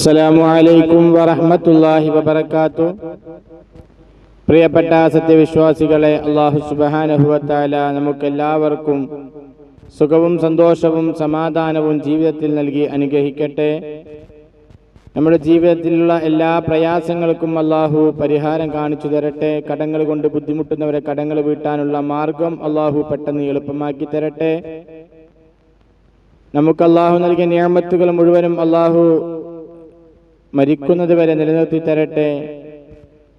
അസ്സലാമു അലൈക്കും വറഹ്മത്തുള്ളാഹി വബറകാത്തു. പ്രിയപ്പെട്ട സത്യവിശ്വാസികളെ അള്ളാഹു സുബാനഹുവത്താല നമുക്കെല്ലാവർക്കും സുഖവും സന്തോഷവും സമാധാനവും ജീവിതത്തിൽ നൽകി അനുഗ്രഹിക്കട്ടെ. നമ്മുടെ ജീവിതത്തിലുള്ള എല്ലാ പ്രയാസങ്ങൾക്കും അള്ളാഹു പരിഹാരം കാണിച്ചു തരട്ടെ. കടങ്ങൾ കൊണ്ട് ബുദ്ധിമുട്ടുന്നവരെ കടങ്ങൾ വീട്ടാനുള്ള മാർഗം അള്ളാഹു പെട്ടെന്ന് എളുപ്പമാക്കി തരട്ടെ. നമുക്ക് അള്ളാഹു നൽകിയ നിയമത്തുകൾ മുഴുവനും അള്ളാഹു മരിക്കുന്നത് വരെ നിലനിർത്തി തരട്ടെ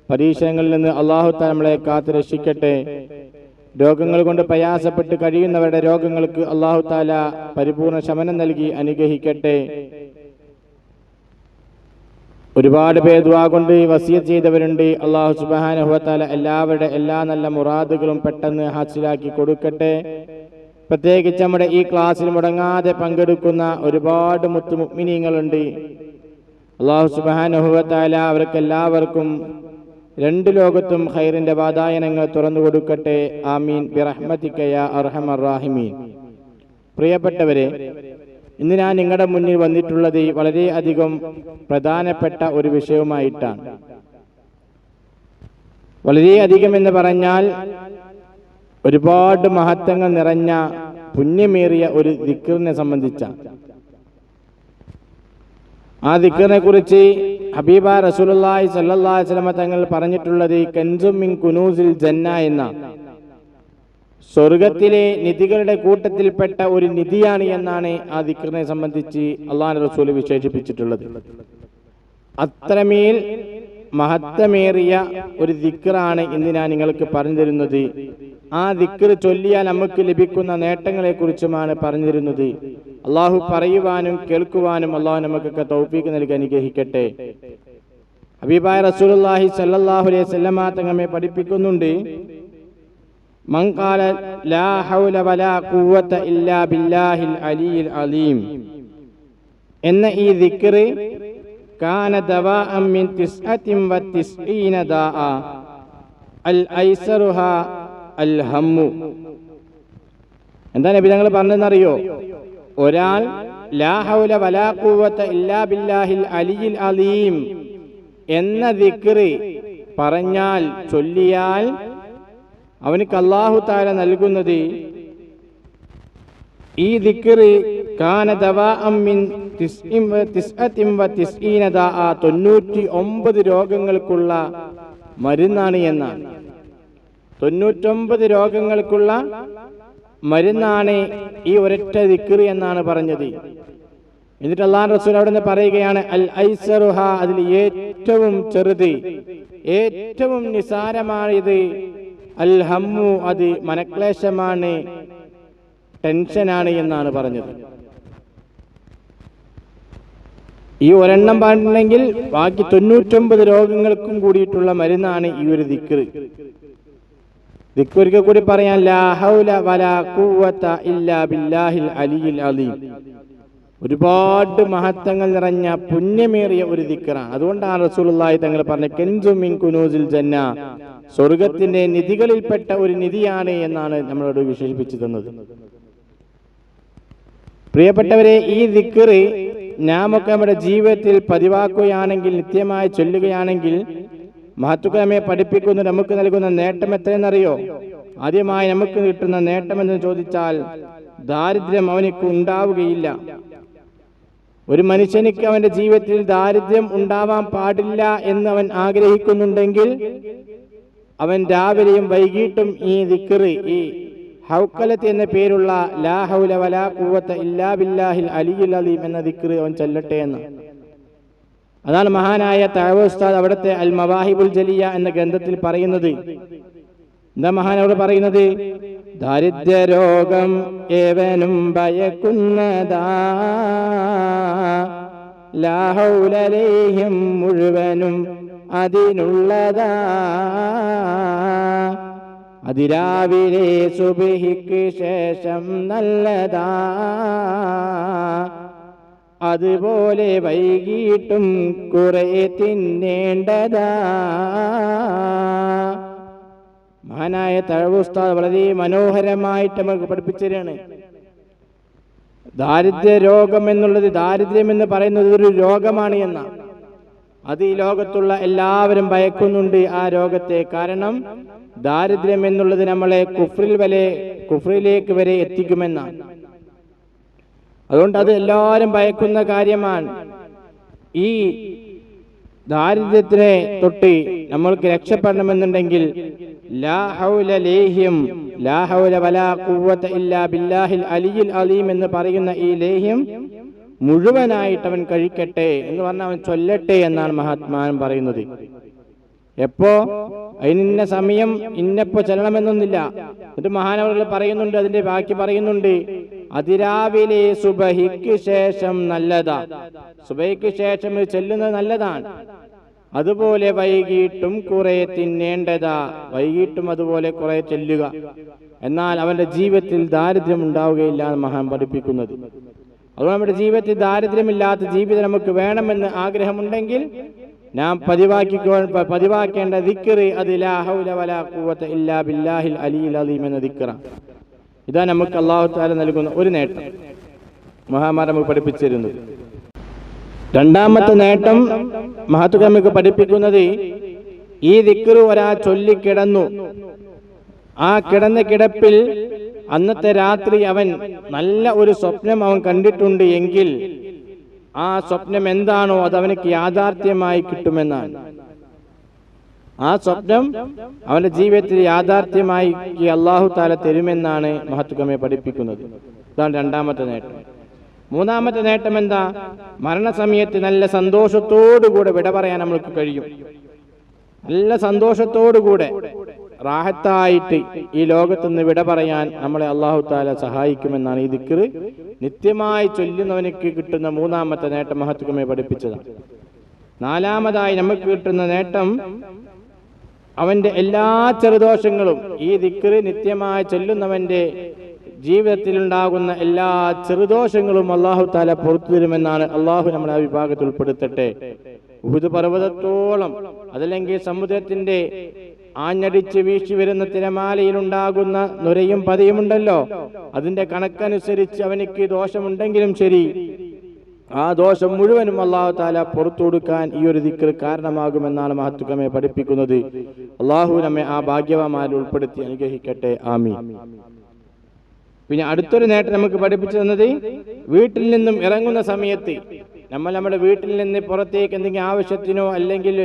പരീക്ഷണങ്ങളിൽ നിന്ന് അള്ളാഹു നമ്മളെ കാത്തു രക്ഷിക്കട്ടെ. രോഗങ്ങൾ കൊണ്ട് പ്രയാസപ്പെട്ട് കഴിയുന്നവരുടെ രോഗങ്ങൾക്ക് അള്ളാഹു താല പരിപൂർണ ശമനം നൽകി അനുഗ്രഹിക്കട്ടെ. ഒരുപാട് പേർ കൊണ്ട് വസിയത്ത് ചെയ്തവരുണ്ട്. അള്ളാഹു സുബാനുഹത്താല എല്ലാവരുടെ എല്ലാ നല്ല മുറാദുകളും പെട്ടെന്ന് ഹാസിലാക്കി കൊടുക്കട്ടെ. പ്രത്യേകിച്ച് നമ്മുടെ ഈ ക്ലാസ്സിൽ മുടങ്ങാതെ പങ്കെടുക്കുന്ന ഒരുപാട് മുത്തു മുഗ്മിനീങ്ങളുണ്ട് അള്ളാഹു സുബാനുഹത്താല അവർക്ക് എല്ലാവർക്കും രണ്ട് ലോകത്തും ഖൈറിന്റെ വാതായനങ്ങൾ തുറന്നു കൊടുക്കട്ടെ. ആമീൻ. ബിറഹ്മത്തിക്കയ അർഹമർ പ്രിയപ്പെട്ടവരെ ഇന്ന് ഞാൻ നിങ്ങളുടെ മുന്നിൽ വന്നിട്ടുള്ളത് വളരെയധികം പ്രധാനപ്പെട്ട ഒരു വിഷയവുമായിട്ടാണ്. വളരെയധികം എന്ന് പറഞ്ഞാൽ ഒരുപാട് മഹത്വങ്ങൾ നിറഞ്ഞ പുണ്യമേറിയ ഒരു ദിക്കറിനെ സംബന്ധിച്ച ആ ദിക്കറിനെ കുറിച്ച് ഹബീബ റസൂലി വസല്ലമ തങ്ങൾ പറഞ്ഞിട്ടുള്ളത് കൻസുമിൻ കുനൂസിൽ ജന്ന എന്ന. സ്വർഗത്തിലെ നിധികളുടെ കൂട്ടത്തിൽപ്പെട്ട ഒരു നിധിയാണ് എന്നാണ് ആ ദിക്കറിനെ സംബന്ധിച്ച് അള്ളാഹു റസൂൽ വിശേഷിപ്പിച്ചിട്ടുള്ളത്. അത്രമേൽ മഹത്വമേറിയ ഒരു ദിക്കറാണ് ഇന്ന് ഞാൻ നിങ്ങൾക്ക് പറഞ്ഞു തരുന്നത്. ആ ദിക്കർ ചൊല്ലിയാൽ നമുക്ക് ലഭിക്കുന്ന നേട്ടങ്ങളെ കുറിച്ചുമാണ് പറഞ്ഞു തരുന്നത്. അള്ളാഹു പറയുവാനും കേൾക്കുവാനും അള്ളാഹു നമുക്കൊക്കെ തൗപ്പിക്ക് നൽകി അനുഗ്രഹിക്കട്ടെ. ഹബീബായ റസൂലുള്ളാഹി സല്ലല്ലാഹു അലൈഹി വസല്ലമ പഠിപ്പിക്കുന്നുണ്ട്. ലാ ഹൗല വലാ ഖുവത ഇല്ലാ ബില്ലാഹിൽ അലീം. എന്ന ഈ ദിക്റ് കാന ദവാഅം തിസ്അതിൻ ദാഅ. അൽ അൽ എന്താ നബി ഞങ്ങൾ പറഞ്ഞതെന്നറിയോ? ഒരാൾ ലാഹൗല വലാക്കൂവത്ത് ഇല്ലാ ബില്ലാഹിൽ അലിയിൽ അലീം എന്ന ദിക്രി പറഞ്ഞാൽ ചൊല്ലിയാൽ അവന് അള്ളാഹു താല നൽകുന്നത് ഈ ദാഅ തൊണ്ണൂറ്റി ഒമ്പത് രോഗങ്ങൾക്കുള്ള മരുന്നാണ് എന്നാണ്. തൊണ്ണൂറ്റൊമ്പത് രോഗങ്ങൾക്കുള്ള മരുന്നാണ് ഈ ഒരൊറ്റ ദിക്കറി എന്നാണ് പറഞ്ഞത്. എന്നിട്ട് അള്ളാൻ റസൂൽ അവിടെ നിന്ന് പറയുകയാണ് അൽ ഐസറുഹ അതിൽ ഏറ്റവും ചെറുത് ഏറ്റവും നിസാരമായത് അൽ ഹമ്മു അത് മനക്ലേശമാണ് ടെൻഷനാണ് എന്നാണ് പറഞ്ഞത്. ഈ ഒരെണ്ണം പാടില്ലെങ്കിൽ ബാക്കി തൊണ്ണൂറ്റൊമ്പത് രോഗങ്ങൾക്കും കൂടിയിട്ടുള്ള മരുന്നാണ് ഈ ഒരു ദിക്കറ് ദിക്കൊരിക്കൽ കൂടി പറയാൻ ലാ ഹൗല വലാ ഖുവത ഇല്ലാ ബില്ലാഹിൽ അലിയിൽ അലീം. ഒരുപാട് മഹത്വങ്ങൾ നിറഞ്ഞ പുണ്യമേറിയ ഒരു ദിക്കറാണ്. അതുകൊണ്ടാണ് റസൂലുള്ളാഹി തങ്ങൾ പറഞ്ഞ കെൻസുമിൻ കുനൂസിൽ ജന്ന. സ്വർഗത്തിന്റെ നിധികളിൽപ്പെട്ട ഒരു നിധിയാണ് എന്നാണ് നമ്മളോട് വിശേഷിപ്പിച്ചു തന്നത് പ്രിയപ്പെട്ടവരെ ഈ ദിക്കറ് നാമൊക്കെ നമ്മുടെ ജീവിതത്തിൽ പതിവാക്കുകയാണെങ്കിൽ നിത്യമായി ചൊല്ലുകയാണെങ്കിൽ മഹത്വക്കമെ പഠിപ്പിക്കുന്ന നമുക്ക് നൽകുന്ന നേട്ടം എത്രയെന്നറിയോ? ആദ്യമായി നമുക്ക് കിട്ടുന്ന നേട്ടമെന്ന് ചോദിച്ചാൽ ദാരിദ്ര്യം അവനിക്ക് ഉണ്ടാവുകയില്ല. ഒരു മനുഷ്യനിക്ക് അവന്റെ ജീവിതത്തിൽ ദാരിദ്ര്യം ഉണ്ടാവാൻ പാടില്ല എന്ന് അവൻ ആഗ്രഹിക്കുന്നുണ്ടെങ്കിൽ അവൻ രാവിലെയും വൈകിട്ടും ഈ ദിക്കറി ഈ ഹൗക്കലത്ത് എന്ന പേരുള്ള ലാ ഹൗല വലാ ഖുവത ഇല്ലാ ബില്ലാഹിൽ അലിയുൽ അലീം എന്ന ദിക്കറി അവൻ ചെല്ലട്ടെ എന്ന്. അതാണ് മഹാനായ തഴവസ്താദ് അവിടുത്തെ അൽ മവാഹിബുൽ ജലിയ എന്ന ഗ്രന്ഥത്തിൽ പറയുന്നത്. എന്താ മഹാൻ അവിടെ പറയുന്നത്? ദാരിദ്ര്യ രോഗം ഏവനും ഭയക്കുന്നതാ. ലാഹൗലലേഹ്യം മുഴുവനും അതിനുള്ളതാ. അതിരാവിലെ സുബിഹിക്ക് ശേഷം നല്ലതാ. അതുപോലെ വൈകിട്ടും കുറെ തിന്നേണ്ടതാ. മഹാനായ തഴവുസ്താദ് വളരെ മനോഹരമായിട്ട് നമുക്ക് പഠിപ്പിച്ചു ദാരിദ്ര്യ രോഗം എന്നുള്ളത് ദാരിദ്ര്യം എന്ന് പറയുന്നത് ഒരു രോഗമാണ് എന്ന അത് ഈ ലോകത്തുള്ള എല്ലാവരും ഭയക്കുന്നുണ്ട് ആ രോഗത്തെ കാരണം ദാരിദ്ര്യം എന്നുള്ളത് നമ്മളെ കുഫ്രിൽ വരെ കുഫ്രിലേക്ക് വരെ എത്തിക്കുമെന്നാണ്. അതുകൊണ്ട് അത് എല്ലാവരും ഭയക്കുന്ന കാര്യമാണ്. ഈ ദാരിദ്ര്യത്തിനെ തൊട്ട് നമ്മൾക്ക് രക്ഷപ്പെടണമെന്നുണ്ടെങ്കിൽ അലീം എന്ന് പറയുന്ന ഈ ലേഹ്യം മുഴുവനായിട്ട് അവൻ കഴിക്കട്ടെ എന്ന് പറഞ്ഞാൽ അവൻ ചൊല്ലട്ടെ എന്നാണ് മഹാത്മാൻ പറയുന്നത്. എപ്പോ? അതിനിന്ന സമയം ഇന്നപ്പോ ചെല്ലണമെന്നൊന്നില്ല എന്നിട്ട് മഹാനവറുകൾ പറയുന്നുണ്ട് അതിന്റെ ബാക്കി പറയുന്നുണ്ട്. അതിരാവിലെ സുബഹിക്ക് ശേഷം നല്ലതാണ് സുബഹിക്ക് ശേഷം ചെല്ലുന്നത് നല്ലതാണ്. അതുപോലെ വൈകിട്ടും കുറെ തിന്നേണ്ടതാ. വൈകിട്ടും അതുപോലെ കുറെ ചെല്ലുക. എന്നാൽ അവന്റെ ജീവിതത്തിൽ ദാരിദ്ര്യം ഉണ്ടാവുകയില്ല എന്ന് മഹാൻ പഠിപ്പിക്കുന്നത്. അതുകൊണ്ട് നമ്മുടെ ജീവിതത്തിൽ ദാരിദ്ര്യമില്ലാത്ത ജീവിതം നമുക്ക് വേണമെന്ന് ആഗ്രഹമുണ്ടെങ്കിൽ നാം പതിവാക്കിക്കോ പതിവാക്കേണ്ട ദിക്കറ് അത് ലാ ഹൗല വലാ ഇല്ലാ ബില്ലാഹിൽ അലീൽ അലീം എന്ന ദിക്കറ ഇതാ നമുക്ക് അള്ളാഹു താല നൽകുന്ന ഒരു നേട്ടം. മഹാമാർ പഠിപ്പിച്ചിരുന്നു. പഠിപ്പിച്ചു രണ്ടാമത്തെ നേട്ടം മഹത്തുക നമുക്ക് പഠിപ്പിക്കുന്നത് ഈ ദിക്കറു ഒരാ ചൊല്ലിക്കിടന്നു ആ കിടന്ന കിടപ്പിൽ അന്നത്തെ രാത്രി അവൻ നല്ല ഒരു സ്വപ്നം അവൻ കണ്ടിട്ടുണ്ട് എങ്കിൽ ആ സ്വപ്നം എന്താണോ അത് അവനക്ക് യാഥാർത്ഥ്യമായി കിട്ടുമെന്നാണ്. ആ സ്വപ്നം അവന്റെ ജീവിതത്തിൽ യാഥാർത്ഥ്യമായി ഈ അള്ളാഹു താല തരുമെന്നാണ് മഹത്വമെ പഠിപ്പിക്കുന്നത്. ഇതാണ് രണ്ടാമത്തെ നേട്ടം. മൂന്നാമത്തെ നേട്ടം എന്താ? മരണസമയത്ത് നല്ല സന്തോഷത്തോടുകൂടെ വിട പറയാൻ നമ്മൾക്ക് കഴിയും. നല്ല സന്തോഷത്തോടുകൂടെ റാഹത്തായിട്ട് ഈ ലോകത്ത് നിന്ന് വിട പറയാൻ നമ്മളെ അള്ളാഹു താല സഹായിക്കുമെന്നാണ് ഈ ദിക്കറ് നിത്യമായി ചൊല്ലുന്നവനക്ക് കിട്ടുന്ന മൂന്നാമത്തെ നേട്ടം മഹത്വമേ പഠിപ്പിച്ചതാണ്. നാലാമതായി നമുക്ക് കിട്ടുന്ന നേട്ടം അവന്റെ എല്ലാ ചെറുദോഷങ്ങളും ഈ ദിക്റ് നിത്യമായി ചൊല്ലുന്നവന്റെ ജീവിതത്തിൽ ഉണ്ടാകുന്ന എല്ലാ ചെറുദോഷങ്ങളും അള്ളാഹു താല പുറത്തു തരുമെന്നാണ് അള്ളാഹു നമ്മുടെ ആ വിഭാഗത്തിൽ ഉൾപ്പെടുത്തട്ടെ. ഉഹുദ് പർവതത്തോളം അതല്ലെങ്കിൽ സമുദ്രത്തിന്റെ ആഞ്ഞടിച്ച് വീശി വരുന്ന തിരമാലയിൽ ഉണ്ടാകുന്ന നുരയും പതിയുമുണ്ടല്ലോ. അതിന്റെ കണക്കനുസരിച്ച് അവനിക്ക് ദോഷമുണ്ടെങ്കിലും ശരി. ആ ദോഷം മുഴുവനും അള്ളാഹു താല പുറത്തു കൊടുക്കാൻ ഈ ഒരു ദിക്കർ കാരണമാകുമെന്നാണ് മഹത്തുക്കമെ പഠിപ്പിക്കുന്നത്. അള്ളാഹു നമ്മെ ആ ഭാഗ്യവാന്മാരിൽ ഉൾപ്പെടുത്തി അനുഗ്രഹിക്കട്ടെ. ആമി പിന്നെ അടുത്തൊരു നേട്ടം നമുക്ക് പഠിപ്പിച്ചു തന്നത് വീട്ടിൽ നിന്നും ഇറങ്ങുന്ന സമയത്ത് നമ്മൾ നമ്മുടെ വീട്ടിൽ നിന്ന് പുറത്തേക്ക് എന്തെങ്കിലും ആവശ്യത്തിനോ അല്ലെങ്കിൽ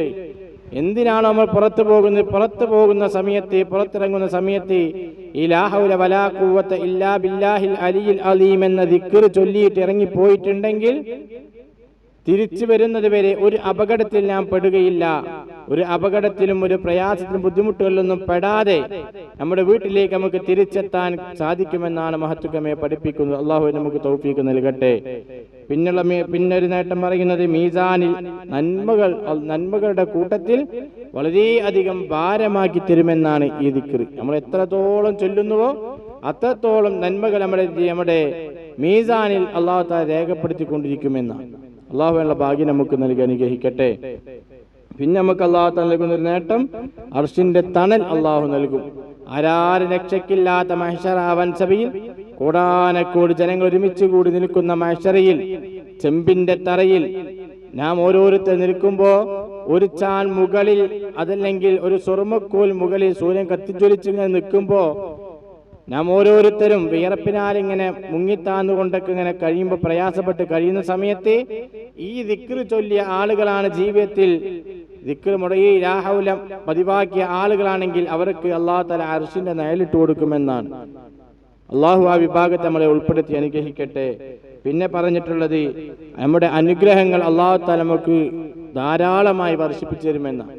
എന്തിനാണോ നമ്മൾ പുറത്തു പോകുന്നത് പുറത്തു പോകുന്ന സമയത്ത് പുറത്തിറങ്ങുന്ന സമയത്ത് ഈ ഇല്ലാ ബില്ലാഹിൽ അലിയിൽ അലീം എന്ന ദിക്കർ ചൊല്ലിയിട്ട് ഇറങ്ങിപ്പോയിട്ടുണ്ടെങ്കിൽ തിരിച്ചു വരുന്നത് വരെ ഒരു അപകടത്തിൽ ഞാൻ പെടുകയില്ല. ഒരു അപകടത്തിലും ഒരു പ്രയാസത്തിലും ബുദ്ധിമുട്ടുകളിലൊന്നും പെടാതെ നമ്മുടെ വീട്ടിലേക്ക് നമുക്ക് തിരിച്ചെത്താൻ സാധിക്കുമെന്നാണ് മഹത്വമേ പഠിപ്പിക്കുന്നത്. അള്ളാഹു നമുക്ക് തൗഫീക്ക് നൽകട്ടെ. പിന്നുള്ള പിന്നൊരു നേട്ടം പറയുന്നത് മീസാനിൽ നന്മകൾ നന്മകളുടെ കൂട്ടത്തിൽ വളരെയധികം ഭാരമാക്കി തരുമെന്നാണ് ഈ ദിക്റ്. നമ്മൾ എത്രത്തോളം ചൊല്ലുന്നുവോ അത്രത്തോളം നന്മകൾ നമ്മുടെ നമ്മുടെ മീസാനിൽ അള്ളാഹു രേഖപ്പെടുത്തിക്കൊണ്ടിരിക്കുമെന്നാണ്. അള്ളാഹുവിനുള്ള ഭാഗ്യം നമുക്ക് നൽകി അനുഗ്രഹിക്കട്ടെ. പിന്നെ നമുക്ക് അള്ളാഹു നൽകുന്ന ഒരു നേട്ടം അർഷിന്റെ തണൽ അള്ളാഹു നൽകും. ആരാര് രക്ഷയ്ക്കില്ലാത്ത മഹഷറാവൻ സഭയിൽ കൂടാനക്കോട് ജനങ്ങൾ ഒരുമിച്ച് കൂടി നിൽക്കുന്ന മഹഷറയിൽ ചെമ്പിന്റെ തറയിൽ നാം ഓരോരുത്തർ നിൽക്കുമ്പോ ഒരു ചാൻ മുകളിൽ അതല്ലെങ്കിൽ ഒരു സ്വർമ്മക്കോൽ മുകളിൽ സൂര്യൻ കത്തിജ്വലിച്ചിങ്ങനെ നിൽക്കുമ്പോ നാം ഓരോരുത്തരും വിയർപ്പിനാൽ ഇങ്ങനെ മുങ്ങിത്താന്നുകൊണ്ടൊക്കെ ഇങ്ങനെ കഴിയുമ്പോൾ പ്രയാസപ്പെട്ട് കഴിയുന്ന സമയത്ത് ഈ ദിക്റ് ചൊല്ലിയ ആളുകളാണ് ജീവിതത്തിൽ ദിക്റ് മുടങ്ങി രാഹുലം പതിവാക്കിയ ആളുകളാണെങ്കിൽ അവർക്ക് അള്ളാഹു തല അർഷിന്റെ നയലിട്ട് കൊടുക്കുമെന്നാണ്. അള്ളാഹു ആ വിഭാഗത്തെ നമ്മളെ ഉൾപ്പെടുത്തി അനുഗ്രഹിക്കട്ടെ. പിന്നെ പറഞ്ഞിട്ടുള്ളത് നമ്മുടെ അനുഗ്രഹങ്ങൾ അള്ളാഹു തല നമുക്ക് ധാരാളമായി വർഷിപ്പിച്ചു തരുമെന്നാണ്.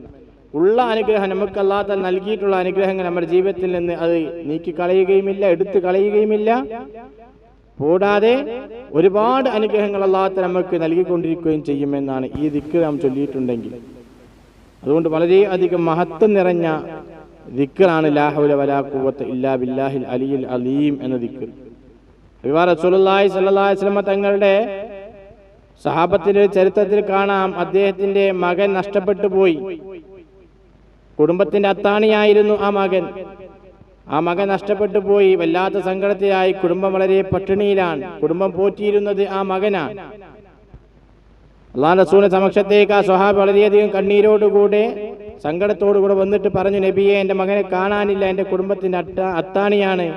ഉള്ള അനുഗ്രഹം നമുക്ക് അല്ലാത്ത നൽകിയിട്ടുള്ള അനുഗ്രഹങ്ങൾ നമ്മുടെ ജീവിതത്തിൽ നിന്ന് അത് നീക്കി കളയുകയുമില്ല എടുത്തു കളയുകയുമില്ല. കൂടാതെ ഒരുപാട് അനുഗ്രഹങ്ങൾ അല്ലാത്ത നമുക്ക് നൽകിക്കൊണ്ടിരിക്കുകയും ചെയ്യുമെന്നാണ് ഈ ദിക്ക് നാം ചൊല്ലിയിട്ടുണ്ടെങ്കിൽ. അതുകൊണ്ട് വളരെയധികം മഹത്വം നിറഞ്ഞ ദിക്കറാണ് ലാഹുല വലാ കൂവത്ത് ഇല്ലാ ബില്ലാഹിൽ അലിയിൽ അലീം എന്ന ദിക്കർ വിവാ റസൂലുള്ളാഹി സ്വല്ലല്ലാഹി അലൈഹി തങ്ങളുടെ സഹാബത്തിന്റെ ചരിത്രത്തിൽ കാണാം അദ്ദേഹത്തിന്റെ മകൻ നഷ്ടപ്പെട്ടു പോയി. കുടുംബത്തിന്റെ അത്താണിയായിരുന്നു ആ മകൻ. ആ മകൻ നഷ്ടപ്പെട്ടു പോയി. വല്ലാത്ത സങ്കടത്തിലായി. കുടുംബം വളരെ പട്ടിണിയിലാണ്. കുടുംബം പോറ്റിയിരുന്നത് ആ മകനാണ് അള്ളാഹ് റസൂലിന്റെ സമക്ഷത്തേക്ക് ആ സ്വഹാബ് വളരെയധികം കണ്ണീരോടുകൂടെ സങ്കടത്തോടുകൂടെ വന്നിട്ട് പറഞ്ഞു നബിയെ എന്റെ മകനെ കാണാനില്ല. എന്റെ കുടുംബത്തിന്റെ അട്ട അത്താണിയാണ്.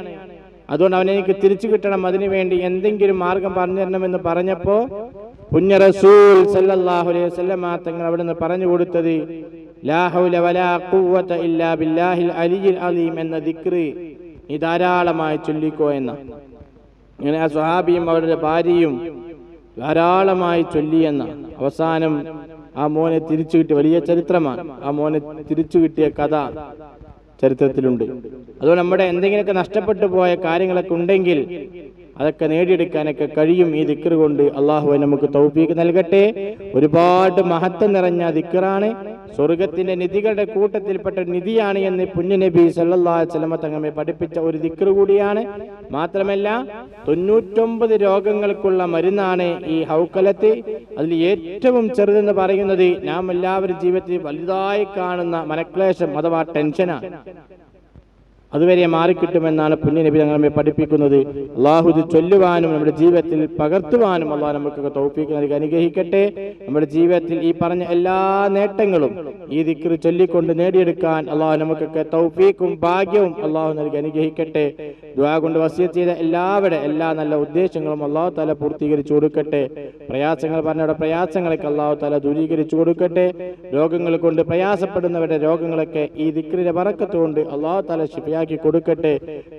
അതുകൊണ്ട് അവനെ എനിക്ക് തിരിച്ചു കിട്ടണം. അതിനുവേണ്ടി എന്തെങ്കിലും മാർഗം പറഞ്ഞു തരണമെന്ന് പറഞ്ഞപ്പോൾ പുണ്യ റസൂൽ സല്ലല്ലാഹു അലൈഹി വസല്ലമ തങ്ങൾ അവിടെ നിന്ന് പറഞ്ഞു കൊടുത്തത് എന്ന നീ ധാരാളമായി ചൊല്ലിക്കോ എന്ന. ഇങ്ങനെ ആ സ്വഹാബിയും അവരുടെ ഭാര്യയും ധാരാളമായി ചൊല്ലിയെന്ന അവസാനം ആ മോനെ തിരിച്ചു കിട്ടിയ വലിയ ചരിത്രമാണ്. ആ മോനെ തിരിച്ചു കിട്ടിയ കഥ ചരിത്രത്തിലുണ്ട്. അതുകൊണ്ട് നമ്മുടെ എന്തെങ്കിലുമൊക്കെ നഷ്ടപ്പെട്ടു പോയ കാര്യങ്ങളൊക്കെ ഉണ്ടെങ്കിൽ അതൊക്കെ നേടിയെടുക്കാനൊക്കെ കഴിയും ഈ ദിക്കർ കൊണ്ട് അള്ളാഹു നമുക്ക് തൗഫീക്ക് നൽകട്ടെ. ഒരുപാട് മഹത്വം നിറഞ്ഞ ദിക്കറാണ് സ്വർഗത്തിന്റെ നിധികളുടെ കൂട്ടത്തിൽപ്പെട്ട നിധിയാണ് എന്ന് പുണ്യനബി അലൈഹി വസല്ലമ തങ്ങമെ പഠിപ്പിച്ച ഒരു ദിക്കർ കൂടിയാണ്. മാത്രമല്ല തൊണ്ണൂറ്റൊമ്പത് രോഗങ്ങൾക്കുള്ള മരുന്നാണ് ഈ ഹൗക്കലത്ത്. അതിൽ ഏറ്റവും ചെറുതെന്ന് പറയുന്നത് നാം എല്ലാവരും ജീവിതത്തിൽ വലുതായി കാണുന്ന മനക്ലേശം അഥവാ ടെൻഷനാണ്. അതുവരെ മാറിക്കിട്ടുമെന്നാണ് പുണ്യനബി ഞങ്ങളെ പഠിപ്പിക്കുന്നത്. അള്ളാഹു ഇത് ചൊല്ലുവാനും നമ്മുടെ ജീവിതത്തിൽ പകർത്തുവാനും അള്ളാഹ് നമുക്കൊക്കെ തൗഫീക്ക് നൽകി അനുഗ്രഹിക്കട്ടെ. നമ്മുടെ ജീവിതത്തിൽ ഈ പറഞ്ഞ എല്ലാ നേട്ടങ്ങളും ഈ ദിക്ർ ചൊല്ലിക്കൊണ്ട് നേടിയെടുക്കാൻ അള്ളാഹു നമുക്കൊക്കെ തൗഫീക്കും ഭാഗ്യവും അള്ളാഹു നൽകി അനുഗ്രഹിക്കട്ടെ. ദുആ കൊണ്ട് വസ്യ ചെയ്ത എല്ലാവരുടെ എല്ലാ നല്ല ഉദ്ദേശങ്ങളും അള്ളാഹു തല പൂർത്തീകരിച്ചു കൊടുക്കട്ടെ. പ്രയാസങ്ങൾ പറഞ്ഞവരുടെ പ്രയാസങ്ങളൊക്കെ അള്ളാഹു തല ദൂരീകരിച്ചു കൊടുക്കട്ടെ. രോഗങ്ങൾ കൊണ്ട് പ്രയാസപ്പെടുന്നവരുടെ രോഗങ്ങളൊക്കെ ഈ ദിക്റിന്റെ വറക്കത്തുകൊണ്ട് അള്ളാഹു തല ശിഫയാക്കി കൊടുക്കട്ടെ.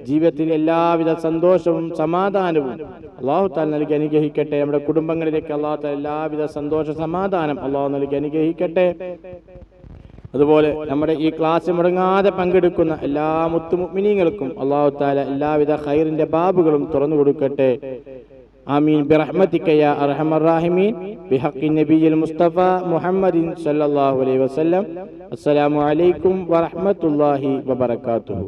ജീവിതത്തിൽ എല്ലാവിധ സന്തോഷവും സമാധാനവും അള്ളാഹു താൽ നൽകി അനുഗ്രഹിക്കട്ടെ. നമ്മുടെ കുടുംബങ്ങളിലേക്ക് അള്ളാഹു താൽ എല്ലാവിധ സന്തോഷ സമാധാനം അള്ളാഹു നൽകി അനുഗ്രഹിക്കട്ടെ. അതുപോലെ നമ്മുടെ ഈ ക്ലാസ് മുടങ്ങാതെ പങ്കെടുക്കുന്ന എല്ലാ മുത്തുമുക്മിനീങ്ങൾക്കും അള്ളാഹു താല എല്ലാവിധ ഖൈറിന്റെ ബാബുകളും തുറന്നു കൊടുക്കട്ടെ. آمين برحمتك يا أرحم الراحمين بحق النبي المصطفى محمد صلى الله عليه وسلم السلام عليكم ورحمة الله വബറകാതുഹു.